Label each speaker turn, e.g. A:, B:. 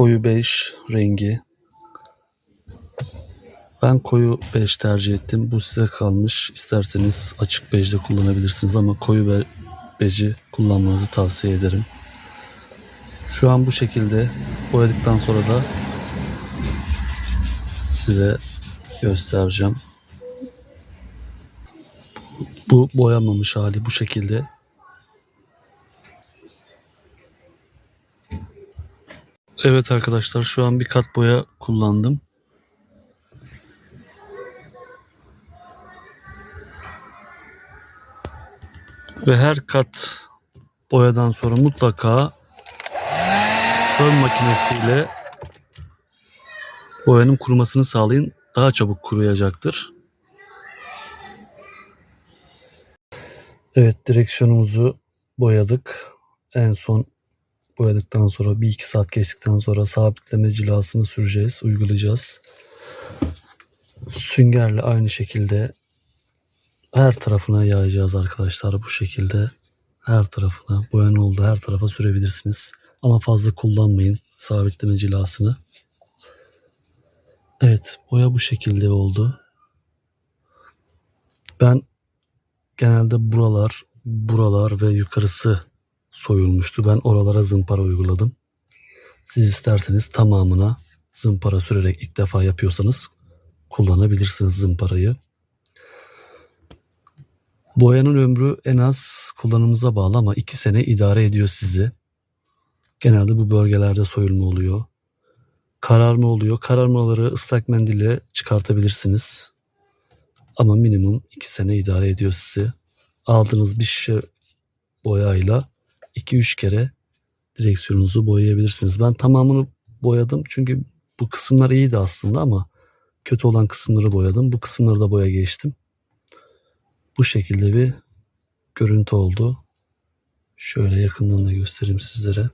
A: koyu bej rengi. Ben koyu bej tercih ettim. Bu size kalmış. İsterseniz açık bej de kullanabilirsiniz ama koyu be- beji kullanmanızı tavsiye ederim. Şu an bu şekilde boyadıktan sonra da size göstereceğim. Bu boyanmamış hali bu şekilde. Evet arkadaşlar şu an bir kat boya kullandım. Ve her kat boyadan sonra mutlaka fön makinesiyle boyanın kurumasını sağlayın. Daha çabuk kuruyacaktır. Evet direksiyonumuzu boyadık. En son boyadıktan sonra bir iki saat geçtikten sonra sabitleme cilasını süreceğiz, uygulayacağız. Süngerle aynı şekilde her tarafına yayacağız arkadaşlar bu şekilde. Her tarafına boyan oldu her tarafa sürebilirsiniz. Ama fazla kullanmayın sabitleme cilasını. Evet boya bu şekilde oldu. Ben genelde buralar, buralar ve yukarısı soyulmuştu. Ben oralara zımpara uyguladım. Siz isterseniz tamamına zımpara sürerek ilk defa yapıyorsanız kullanabilirsiniz zımparayı. Boyanın ömrü en az kullanımınıza bağlı ama 2 sene idare ediyor sizi. Genelde bu bölgelerde soyulma oluyor. Kararma oluyor. Kararmaları ıslak mendille çıkartabilirsiniz. Ama minimum 2 sene idare ediyor sizi. Aldığınız bir şişe boyayla 2-3 kere direksiyonunuzu boyayabilirsiniz. Ben tamamını boyadım çünkü bu kısımlar iyiydi aslında ama kötü olan kısımları boyadım. Bu kısımları da boya geçtim. Bu şekilde bir görüntü oldu. Şöyle yakından da göstereyim sizlere.